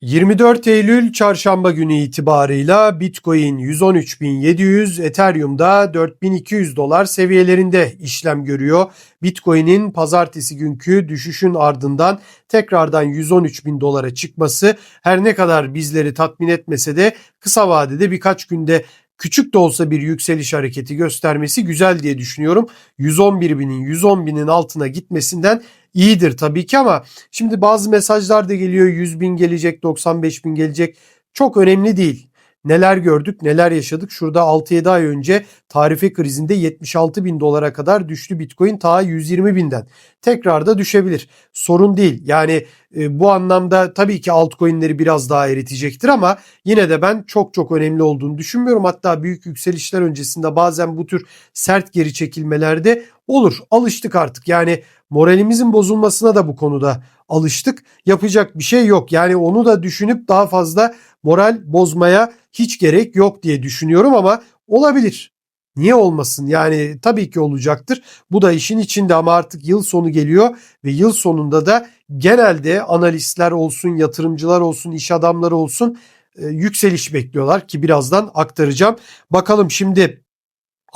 24 Eylül çarşamba günü itibarıyla Bitcoin 113.700, Ethereum'da 4200 dolar seviyelerinde işlem görüyor. Bitcoin'in pazartesi günkü düşüşün ardından tekrardan 113.000 dolara çıkması her ne kadar bizleri tatmin etmese de kısa vadede birkaç günde küçük de olsa bir yükseliş hareketi göstermesi güzel diye düşünüyorum. 111 binin 110 binin altına gitmesinden iyidir tabii ki ama şimdi bazı mesajlar da geliyor. 100 bin gelecek 95 bin gelecek. Çok önemli değil. Neler gördük neler yaşadık? Şurada 6-7 ay önce tarife krizinde 76 bin dolara kadar düştü bitcoin ta 120 binden. Tekrar da düşebilir. Sorun değil. Yani e, bu anlamda tabii ki altcoin'leri biraz daha eritecektir ama yine de ben çok çok önemli olduğunu düşünmüyorum. Hatta büyük yükselişler öncesinde bazen bu tür sert geri çekilmelerde olur. Alıştık artık. Yani moralimizin bozulmasına da bu konuda alıştık. Yapacak bir şey yok. Yani onu da düşünüp daha fazla moral bozmaya hiç gerek yok diye düşünüyorum ama olabilir. Niye olmasın? Yani tabii ki olacaktır. Bu da işin içinde ama artık yıl sonu geliyor ve yıl sonunda da genelde analistler olsun, yatırımcılar olsun, iş adamları olsun e, yükseliş bekliyorlar ki birazdan aktaracağım. Bakalım şimdi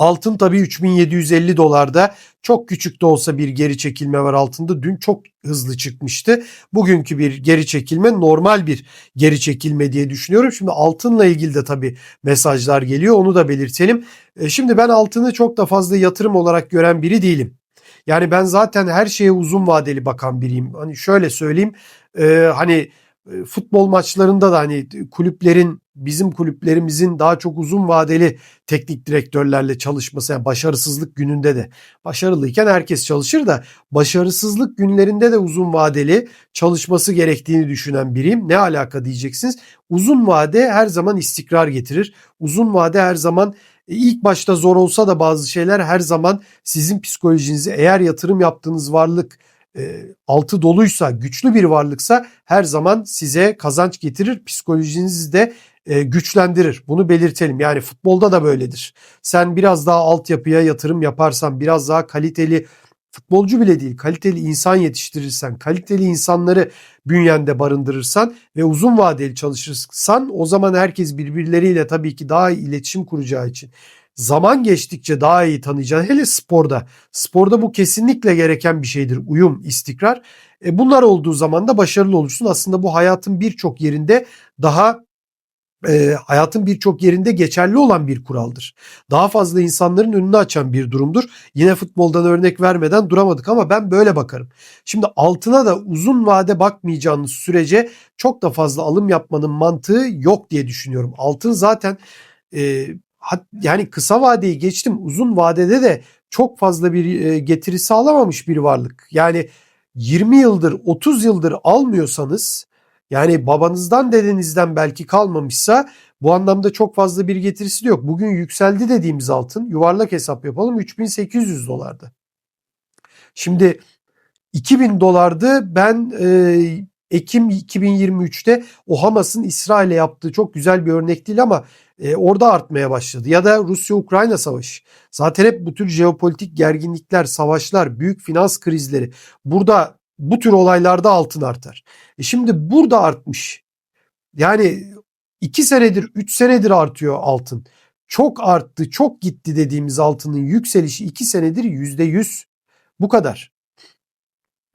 Altın tabii 3750 dolarda çok küçük de olsa bir geri çekilme var altında. Dün çok hızlı çıkmıştı. Bugünkü bir geri çekilme normal bir geri çekilme diye düşünüyorum. Şimdi altınla ilgili de tabii mesajlar geliyor onu da belirtelim. E, şimdi ben altını çok da fazla yatırım olarak gören biri değilim. Yani ben zaten her şeye uzun vadeli bakan biriyim. Hani şöyle söyleyeyim e, hani futbol maçlarında da hani kulüplerin bizim kulüplerimizin daha çok uzun vadeli teknik direktörlerle çalışması yani başarısızlık gününde de başarılıyken herkes çalışır da başarısızlık günlerinde de uzun vadeli çalışması gerektiğini düşünen biriyim. Ne alaka diyeceksiniz? Uzun vade her zaman istikrar getirir. Uzun vade her zaman e, ilk başta zor olsa da bazı şeyler her zaman sizin psikolojinizi eğer yatırım yaptığınız varlık e, altı doluysa, güçlü bir varlıksa her zaman size kazanç getirir. Psikolojinizi de e, güçlendirir. Bunu belirtelim. Yani futbolda da böyledir. Sen biraz daha altyapıya yatırım yaparsan, biraz daha kaliteli futbolcu bile değil, kaliteli insan yetiştirirsen, kaliteli insanları bünyende barındırırsan ve uzun vadeli çalışırsan o zaman herkes birbirleriyle tabii ki daha iyi iletişim kuracağı için zaman geçtikçe daha iyi tanıyacağın hele sporda. Sporda bu kesinlikle gereken bir şeydir. Uyum, istikrar. E bunlar olduğu zaman da başarılı olursun. Aslında bu hayatın birçok yerinde daha e, hayatın birçok yerinde geçerli olan bir kuraldır. Daha fazla insanların önünü açan bir durumdur. Yine futboldan örnek vermeden duramadık ama ben böyle bakarım. Şimdi altına da uzun vade bakmayacağınız sürece çok da fazla alım yapmanın mantığı yok diye düşünüyorum. Altın zaten e, yani kısa vadeyi geçtim uzun vadede de çok fazla bir e, getiri sağlamamış bir varlık. Yani 20 yıldır 30 yıldır almıyorsanız yani babanızdan dedenizden belki kalmamışsa bu anlamda çok fazla bir getirisi de yok. Bugün yükseldi dediğimiz altın yuvarlak hesap yapalım 3800 dolardı. Şimdi 2000 dolardı ben e, Ekim 2023'te o Hamas'ın İsrail'e yaptığı çok güzel bir örnek değil ama e, orada artmaya başladı. Ya da Rusya-Ukrayna savaşı. Zaten hep bu tür jeopolitik gerginlikler, savaşlar, büyük finans krizleri burada bu tür olaylarda altın artar. E şimdi burada artmış. Yani 2 senedir 3 senedir artıyor altın. Çok arttı çok gitti dediğimiz altının yükselişi 2 senedir %100. Bu kadar.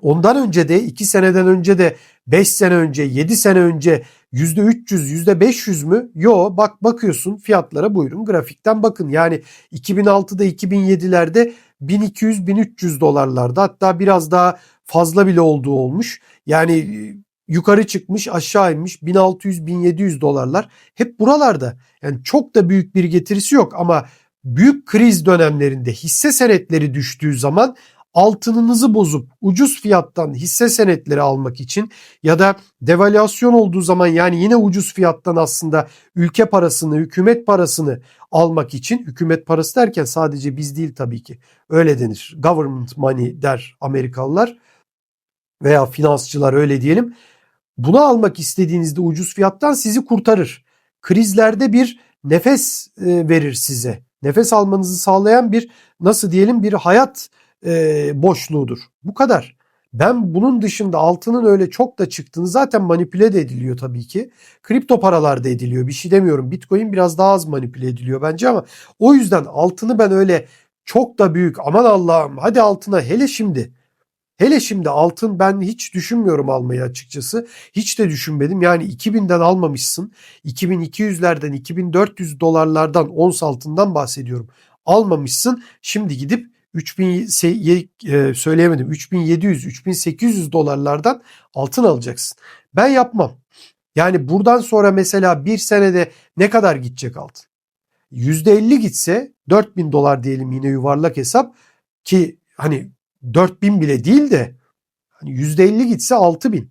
Ondan önce de 2 seneden önce de 5 sene önce 7 sene önce %300 %500 mü? Yo bak bakıyorsun fiyatlara buyurun grafikten bakın. Yani 2006'da 2007'lerde 1200-1300 dolarlarda hatta biraz daha fazla bile olduğu olmuş. Yani e, yukarı çıkmış aşağı inmiş 1600-1700 dolarlar hep buralarda. Yani çok da büyük bir getirisi yok ama büyük kriz dönemlerinde hisse senetleri düştüğü zaman altınınızı bozup ucuz fiyattan hisse senetleri almak için ya da devalüasyon olduğu zaman yani yine ucuz fiyattan aslında ülke parasını, hükümet parasını almak için hükümet parası derken sadece biz değil tabii ki. Öyle denir. Government money der Amerikalılar veya finansçılar öyle diyelim. Bunu almak istediğinizde ucuz fiyattan sizi kurtarır. Krizlerde bir nefes e, verir size. Nefes almanızı sağlayan bir nasıl diyelim bir hayat e, boşluğudur. Bu kadar. Ben bunun dışında altının öyle çok da çıktığını zaten manipüle de ediliyor tabii ki. Kripto paralar da ediliyor. Bir şey demiyorum. Bitcoin biraz daha az manipüle ediliyor bence ama o yüzden altını ben öyle çok da büyük aman Allah'ım hadi altına hele şimdi Hele şimdi altın ben hiç düşünmüyorum almayı açıkçası. Hiç de düşünmedim. Yani 2000'den almamışsın. 2200'lerden 2400 dolarlardan ons altından bahsediyorum. Almamışsın. Şimdi gidip 3000 e, söyleyemedim 3700 3800 dolarlardan altın alacaksın. Ben yapmam. Yani buradan sonra mesela bir senede ne kadar gidecek altın? %50 gitse 4000 dolar diyelim yine yuvarlak hesap ki hani 4000 bile değil de hani %50 gitse 6000.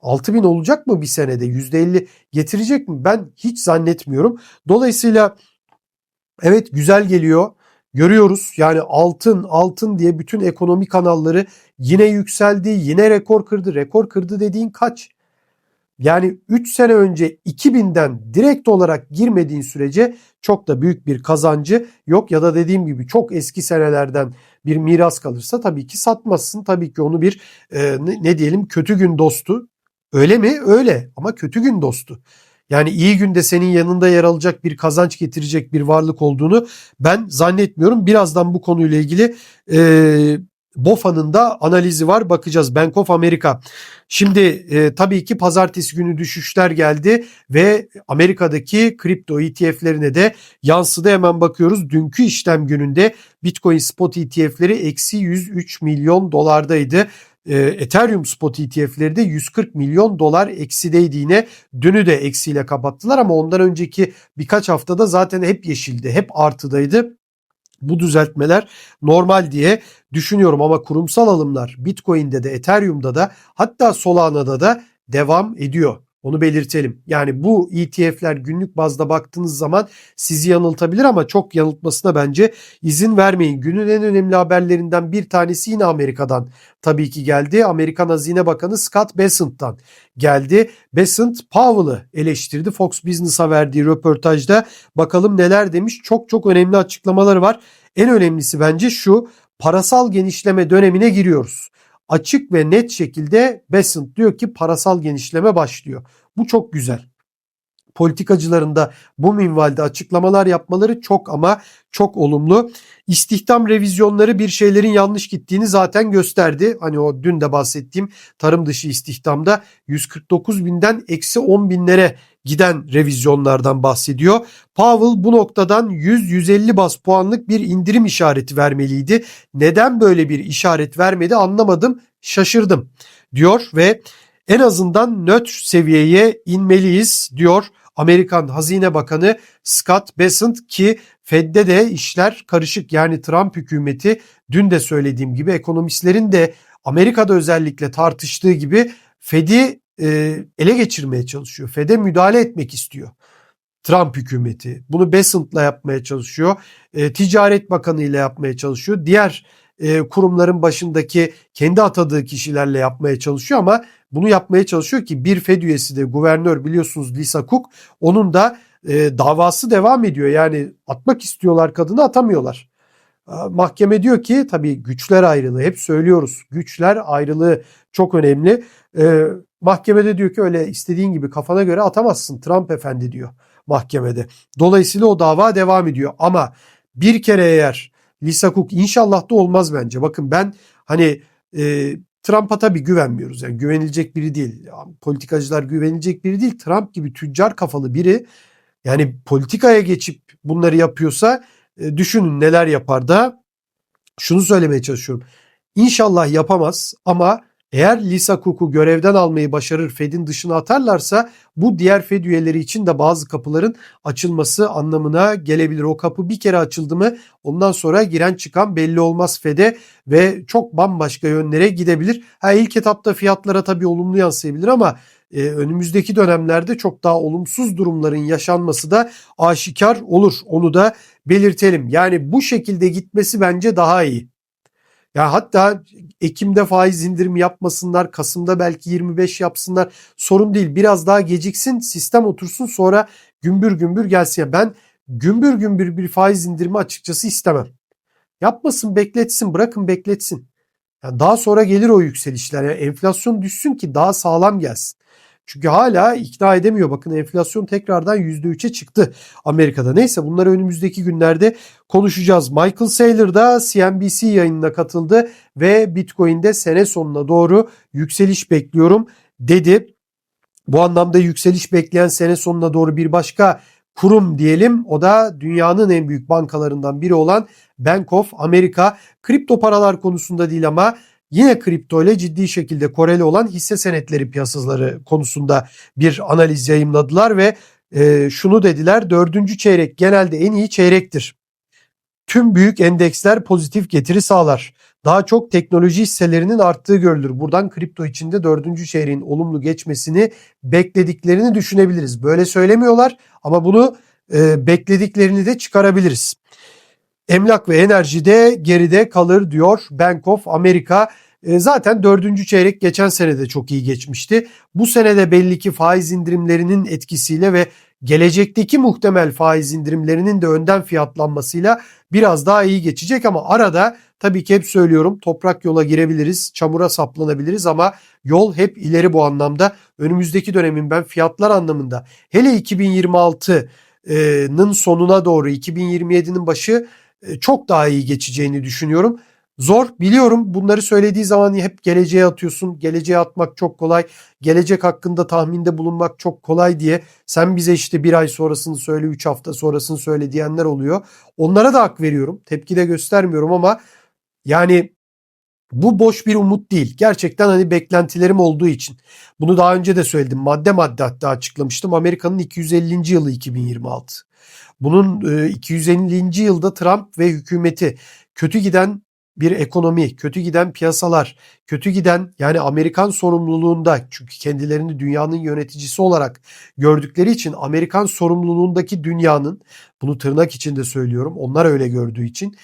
6000 olacak mı bir senede? %50 getirecek mi? Ben hiç zannetmiyorum. Dolayısıyla evet güzel geliyor. Görüyoruz yani altın altın diye bütün ekonomi kanalları yine yükseldi, yine rekor kırdı. Rekor kırdı dediğin kaç? Yani 3 sene önce 2000'den direkt olarak girmediğin sürece çok da büyük bir kazancı yok ya da dediğim gibi çok eski senelerden bir miras kalırsa tabii ki satmazsın. Tabii ki onu bir e, ne, diyelim kötü gün dostu. Öyle mi? Öyle ama kötü gün dostu. Yani iyi günde senin yanında yer alacak bir kazanç getirecek bir varlık olduğunu ben zannetmiyorum. Birazdan bu konuyla ilgili e, BOFA'nın da analizi var. Bakacağız Bank of America. Şimdi e, tabii ki pazartesi günü düşüşler geldi ve Amerika'daki kripto ETF'lerine de yansıdı. Hemen bakıyoruz. Dünkü işlem gününde Bitcoin spot ETF'leri eksi 103 milyon dolardaydı. E, Ethereum spot ETF'leri de 140 milyon dolar eksideydi yine. Dünü de eksiyle kapattılar ama ondan önceki birkaç haftada zaten hep yeşildi, hep artıdaydı bu düzeltmeler normal diye düşünüyorum ama kurumsal alımlar Bitcoin'de de Ethereum'da da hatta Solana'da da devam ediyor. Onu belirtelim. Yani bu ETF'ler günlük bazda baktığınız zaman sizi yanıltabilir ama çok yanıltmasına bence izin vermeyin. Günün en önemli haberlerinden bir tanesi yine Amerika'dan tabii ki geldi. Amerikan Hazine Bakanı Scott Bessent'tan geldi. Bessent Powell'ı eleştirdi. Fox Business'a verdiği röportajda bakalım neler demiş. Çok çok önemli açıklamaları var. En önemlisi bence şu parasal genişleme dönemine giriyoruz açık ve net şekilde Besant diyor ki parasal genişleme başlıyor. Bu çok güzel. Politikacıların da bu minvalde açıklamalar yapmaları çok ama çok olumlu. İstihdam revizyonları bir şeylerin yanlış gittiğini zaten gösterdi. Hani o dün de bahsettiğim tarım dışı istihdamda 149 binden eksi 10 binlere giden revizyonlardan bahsediyor. Powell bu noktadan 100-150 bas puanlık bir indirim işareti vermeliydi. Neden böyle bir işaret vermedi anlamadım, şaşırdım diyor ve en azından nötr seviyeye inmeliyiz diyor Amerikan Hazine Bakanı Scott Bessent ki Fed'de de işler karışık. Yani Trump hükümeti dün de söylediğim gibi ekonomistlerin de Amerika'da özellikle tartıştığı gibi Fed'i e, ele geçirmeye çalışıyor. Fed'e müdahale etmek istiyor. Trump hükümeti. Bunu Bessent'la yapmaya çalışıyor. E, Ticaret Bakanı ile yapmaya çalışıyor. Diğer e, kurumların başındaki kendi atadığı kişilerle yapmaya çalışıyor ama bunu yapmaya çalışıyor ki bir Fed üyesi de guvernör biliyorsunuz Lisa Cook onun da e, davası devam ediyor. Yani atmak istiyorlar kadını atamıyorlar. Mahkeme diyor ki tabii güçler ayrılığı hep söylüyoruz. Güçler ayrılığı çok önemli. E, mahkemede diyor ki öyle istediğin gibi kafana göre atamazsın Trump efendi diyor mahkemede. Dolayısıyla o dava devam ediyor ama bir kere eğer Lisa Cook inşallah da olmaz bence. Bakın ben hani e, Trump'a tabii güvenmiyoruz. Yani güvenilecek biri değil. Politikacılar güvenilecek biri değil. Trump gibi tüccar kafalı biri yani politikaya geçip bunları yapıyorsa e, düşünün neler yapar da şunu söylemeye çalışıyorum. İnşallah yapamaz ama eğer Lisa Cook'u görevden almayı başarır Fed'in dışına atarlarsa bu diğer Fed üyeleri için de bazı kapıların açılması anlamına gelebilir. O kapı bir kere açıldı mı ondan sonra giren çıkan belli olmaz Fed'e ve çok bambaşka yönlere gidebilir. Ha ilk etapta fiyatlara tabii olumlu yansıyabilir ama e, önümüzdeki dönemlerde çok daha olumsuz durumların yaşanması da aşikar olur. Onu da belirtelim. Yani bu şekilde gitmesi bence daha iyi. Ya hatta Ekim'de faiz indirimi yapmasınlar, Kasım'da belki 25 yapsınlar. Sorun değil. Biraz daha geciksin, sistem otursun sonra gümbür gümbür gelsin. Ben gümbür gümbür bir faiz indirimi açıkçası istemem. Yapmasın, bekletsin, bırakın bekletsin. Yani daha sonra gelir o yükselişler. Yani enflasyon düşsün ki daha sağlam gelsin. Çünkü hala ikna edemiyor. Bakın enflasyon tekrardan %3'e çıktı Amerika'da. Neyse bunları önümüzdeki günlerde konuşacağız. Michael Saylor da CNBC yayınına katıldı ve Bitcoin'de sene sonuna doğru yükseliş bekliyorum dedi. Bu anlamda yükseliş bekleyen sene sonuna doğru bir başka kurum diyelim. O da dünyanın en büyük bankalarından biri olan Bank of America. Kripto paralar konusunda değil ama yine kripto ile ciddi şekilde koreli olan hisse senetleri piyasaları konusunda bir analiz yayımladılar ve e, şunu dediler dördüncü çeyrek genelde en iyi çeyrektir. Tüm büyük endeksler pozitif getiri sağlar. Daha çok teknoloji hisselerinin arttığı görülür. Buradan kripto içinde dördüncü çeyreğin olumlu geçmesini beklediklerini düşünebiliriz. Böyle söylemiyorlar ama bunu e, beklediklerini de çıkarabiliriz. Emlak ve enerji de geride kalır diyor Bank of America. E, zaten dördüncü çeyrek geçen sene de çok iyi geçmişti. Bu sene de belli ki faiz indirimlerinin etkisiyle ve gelecekteki muhtemel faiz indirimlerinin de önden fiyatlanmasıyla biraz daha iyi geçecek ama arada tabii ki hep söylüyorum toprak yola girebiliriz, çamura saplanabiliriz ama yol hep ileri bu anlamda. Önümüzdeki dönemin ben fiyatlar anlamında hele 2026'nın sonuna doğru 2027'nin başı çok daha iyi geçeceğini düşünüyorum. Zor biliyorum bunları söylediği zaman hep geleceğe atıyorsun. Geleceğe atmak çok kolay. Gelecek hakkında tahminde bulunmak çok kolay diye sen bize işte bir ay sonrasını söyle, üç hafta sonrasını söyle diyenler oluyor. Onlara da hak veriyorum. Tepki de göstermiyorum ama yani bu boş bir umut değil. Gerçekten hani beklentilerim olduğu için. Bunu daha önce de söyledim. Madde madde hatta açıklamıştım. Amerika'nın 250. yılı 2026. Bunun 250. yılda Trump ve hükümeti kötü giden bir ekonomi, kötü giden piyasalar, kötü giden yani Amerikan sorumluluğunda çünkü kendilerini dünyanın yöneticisi olarak gördükleri için Amerikan sorumluluğundaki dünyanın bunu tırnak içinde söylüyorum onlar öyle gördüğü için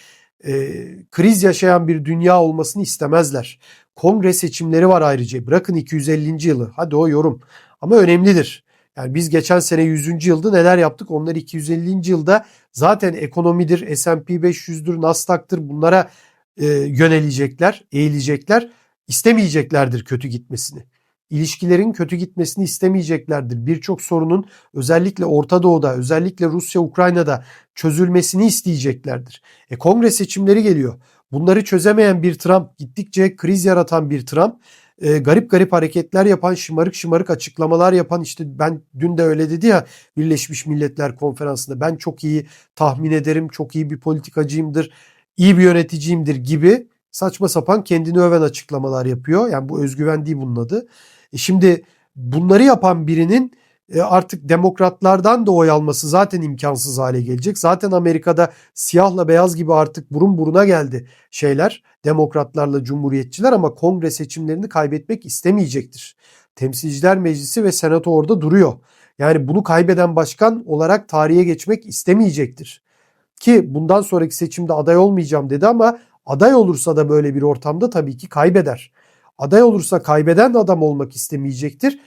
e, kriz yaşayan bir dünya olmasını istemezler. Kongre seçimleri var ayrıca bırakın 250. yılı hadi o yorum ama önemlidir. Yani biz geçen sene 100. yılda neler yaptık? Onlar 250. yılda zaten ekonomidir, S&P 500'dür, Nasdaq'tır bunlara e, yönelecekler, eğilecekler. istemeyeceklerdir kötü gitmesini. İlişkilerin kötü gitmesini istemeyeceklerdir. Birçok sorunun özellikle Orta Doğu'da, özellikle Rusya, Ukrayna'da çözülmesini isteyeceklerdir. E kongre seçimleri geliyor. Bunları çözemeyen bir Trump, gittikçe kriz yaratan bir Trump, e, garip garip hareketler yapan, şımarık şımarık açıklamalar yapan işte ben dün de öyle dedi ya Birleşmiş Milletler Konferansı'nda ben çok iyi tahmin ederim, çok iyi bir politikacıyımdır iyi bir yöneticiyimdir gibi saçma sapan kendini öven açıklamalar yapıyor. Yani bu özgüven değil bunun adı. E şimdi bunları yapan birinin e, artık demokratlardan da oy alması zaten imkansız hale gelecek. Zaten Amerika'da siyahla beyaz gibi artık burun buruna geldi şeyler. Demokratlarla cumhuriyetçiler ama kongre seçimlerini kaybetmek istemeyecektir. Temsilciler Meclisi ve Senato orada duruyor. Yani bunu kaybeden başkan olarak tarihe geçmek istemeyecektir. Ki bundan sonraki seçimde aday olmayacağım dedi ama aday olursa da böyle bir ortamda tabii ki kaybeder. Aday olursa kaybeden adam olmak istemeyecektir.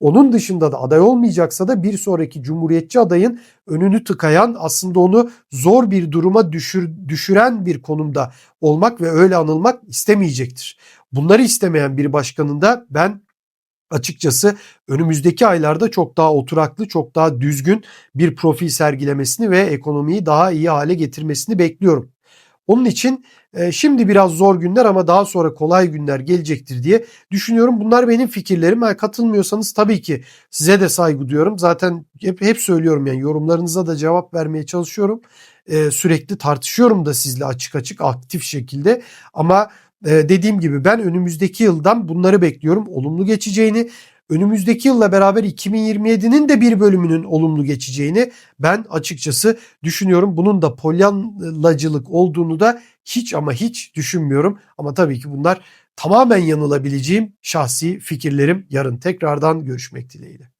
Onun dışında da aday olmayacaksa da bir sonraki cumhuriyetçi adayın önünü tıkayan aslında onu zor bir duruma düşür, düşüren bir konumda olmak ve öyle anılmak istemeyecektir. Bunları istemeyen bir başkanın da ben açıkçası önümüzdeki aylarda çok daha oturaklı, çok daha düzgün bir profil sergilemesini ve ekonomiyi daha iyi hale getirmesini bekliyorum. Onun için e, şimdi biraz zor günler ama daha sonra kolay günler gelecektir diye düşünüyorum. Bunlar benim fikirlerim. Yani katılmıyorsanız tabii ki size de saygı duyuyorum. Zaten hep, hep söylüyorum yani yorumlarınıza da cevap vermeye çalışıyorum. E, sürekli tartışıyorum da sizle açık açık aktif şekilde. Ama ee, dediğim gibi ben önümüzdeki yıldan bunları bekliyorum. Olumlu geçeceğini, önümüzdeki yılla beraber 2027'nin de bir bölümünün olumlu geçeceğini ben açıkçası düşünüyorum. Bunun da polyanlacılık olduğunu da hiç ama hiç düşünmüyorum. Ama tabii ki bunlar tamamen yanılabileceğim şahsi fikirlerim. Yarın tekrardan görüşmek dileğiyle.